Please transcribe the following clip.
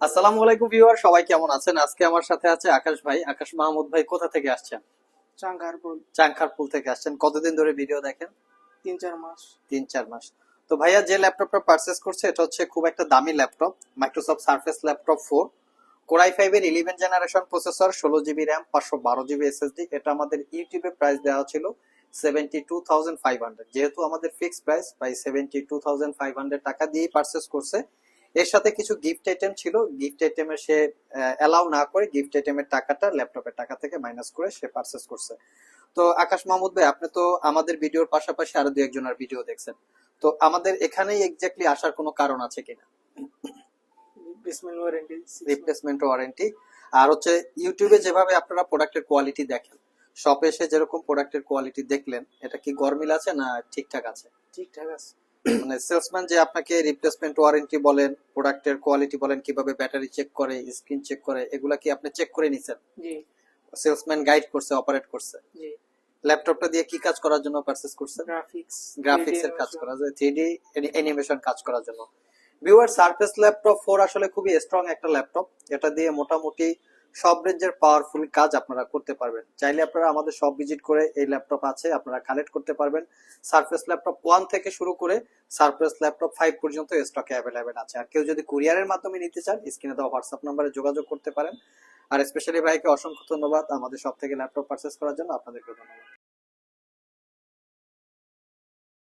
আসসালামু আলাইকুম ভিউয়ার সবাই কেমন আছেন? আজকে আমার সাথে আছে আকাশ ভাই। আকাশ মাহমুদ ভাই কোথা থেকে আসছেন? থেকে আসছেন। কতদিন ধরে ভিডিও দেখেন? তিন চার মাস। তিন চার মাস। তো ভাইয়া যে ল্যাপটপটা পারচেস করছে এটা হচ্ছে খুব একটা দামি laptop Microsoft Surface laptop four core i five এর ইলেভেন জেনারেশন প্রসেসর ষোলো জিবি র্যাম পাঁচশো বারো জিবি এসএসডি এটা আমাদের ইউটিউবে প্রাইস দেওয়া ছিল seventy two thousand five hundred যেহেতু আমাদের ফিক্সড প্রাইস প্রায় seventy two thousand five hundred টাকা দিয়েই পারচেস করছে। এর সাথে কিছু গিফট আইটেম ছিল। গিফট আইটেমের সে অ্যালাউ না করে গিফট আইটেমের টাকাটা ল্যাপটপের টাকা থেকে মাইনাস করে সে পারচেস করছে। তো আকাশ মাহমুদ ভাই আপনি তো আমাদের ভিডিওর পাশাপাশি আরও দু একজনের ভিডিও দেখছেন। তো আমাদের এখানেই এক্স্যাক্টলি আসার কোনো কারণ আছে কিনা? রিপ্লেসমেন্ট ওয়ারেন্টি রিপ্লেসমেন্ট ওয়ারেন্টি আর হচ্ছে ইউটিউবে যেভাবে আপনারা প্রোডাক্টের কোয়ালিটি দেখেন শপে এসে যেরকম প্রোডাক্টের কোয়ালিটি দেখলেন এটা কি গরমিল আছে না ঠিকঠাক আছে? ঠিকঠাক আছে। মানে সেলসম্যান যে আপনাকে রিপ্লেসমেন্ট ওয়ারেন্টি বলেন প্রোডাক্টের কোয়ালিটি বলেন কীভাবে ব্যাটারি চেক করে স্ক্রিন চেক করে এগুলা কি আপনি চেক করে নিছেন? জি। সেলসম্যান গাইড করছে অপারেট করছে। জি। ল্যাপটপটা দিয়ে কি কাজ করার জন্য পারচেস করছেন গ্রাফিক্স গ্রাফিক্স এর কাজ করা যায় থ্রি ডি অ্যানিমেশন কাজ করার জন্য। ভিউয়ার সার্ফেস ল্যাপটপ ফোর আসলে খুবই স্ট্রং একটা ল্যাপটপ এটা দিয়ে মোটামুটি সব রেঞ্জের পাওয়ারফুল কাজ আপনারা করতে পারবেন। চাইলে আপনারা আমাদের সব ভিজিট করে এই ল্যাপটপ আছে, আপনারা কালেক্ট করতে পারবেন। সার্ফেস ল্যাপটপ ওয়ান থেকে শুরু করে সার্ফেস ল্যাপটপ ফাইভ পর্যন্ত স্টকে অ্যাভেলেবেল আছে। আর কেউ যদি কুরিয়ারের মাধ্যমে নিতে চান স্ক্রিনে দেওয়া হোয়াটসঅ্যাপ নাম্বারে যোগাযোগ করতে পারেন। আর স্পেশালি ভাইকে অসংখ্য ধন্যবাদ আমাদের সব থেকে ল্যাপটপ পারচেস করার জন্য। আপনাদেরকে ধন্যবাদ।